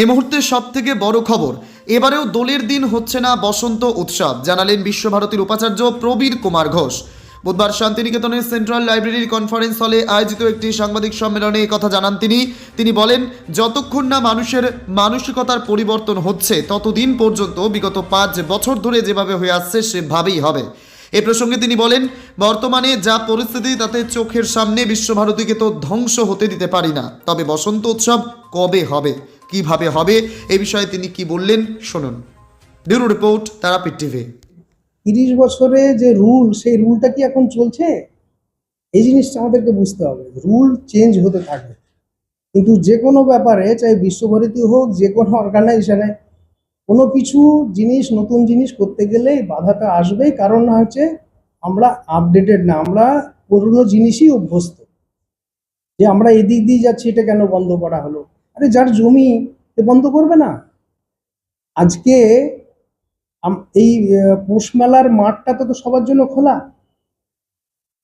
এই মুহূর্তে সব থেকে বড় খবর, এবারেও দোলের দিন হচ্ছে না বসন্ত উৎসব, জানালেন বিশ্বভারতীর উপাচার্য প্রবীর কুমার ঘোষ। বুধবার শান্তিনিকেতনের সেন্ট্রাল লাইব্রেরির কনফারেন্স হলে আয়োজিত একটি সাংবাদিক সম্মেলনে কথা জানান তিনি। তিনি বলেন, যতক্ষণ না মানুষের মানসিকতার পরিবর্তন হচ্ছে, ততদিন পর্যন্ত বিগত পাঁচ বছর ধরে যেভাবে হয়ে আসছে, সেভাবেই হবে। এ প্রসঙ্গে তিনি বলেন, বর্তমানে যা পরিস্থিতি, তাতে চোখের সামনে বিশ্বভারতীকে তো ধ্বংস হতে দিতে পারি না। তবে বসন্ত উৎসব কবে হবে? কীভাবে হবে? এ বিষয়ে তিনি কি বললেন? শুনুন। Bureau report, Tarapith TV. তিরিশ বছরে যে রুল, সেই রুলটা কি এখন চলছে? এই জিনিসটা আমাদেরকে বুঝতে হবে। রুল চেঞ্জ হতে থাকে। কিন্তু যে কোনো ব্যাপারে, চাই বিশ্বভারতী হোক, যে কোনো অর্গানাইজেশনে, কোনো কিছু জিনিস, নতুন জিনিস করতে গেলে বাধাটা আসবেই। কারণ না হচ্ছে, আমরা আপডেটেড না, আমরা পুরনো জিনিসই অভ্যস্ত। যে আমরা এদিক দিয়ে যাচ্ছি, এটা কেন বন্ধ করা হলো? আরে যার জমি সে বন্ধ করবে না। আজকে এই আহ, পৌষ মেলার মাঠটা তো সবার জন্য খোলা।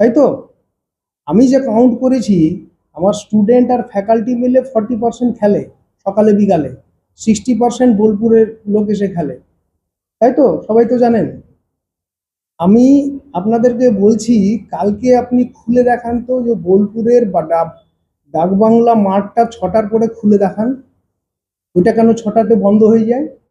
তাই তো? আমি যে কাউন্ট করেছি আমার স্টুডেন্ট আর ফ্যাকাল্টি মিলে ফর্টি পার্সেন্ট খেলে সকালে বিকালে। সিক্সটি পার্সেন্ট বোলপুরের লোক এসে খেলে। তাই তো? সবাই তো জানেন। আমি আপনাদেরকে বলছি কালকে আপনি খুলে দেখান তো যে বোলপুরের বা ডাকবাংলা মাঠটা ছটার পরে খুলে দেখান। ওইটা কেন ছটাতে বন্ধ হয়ে যায়?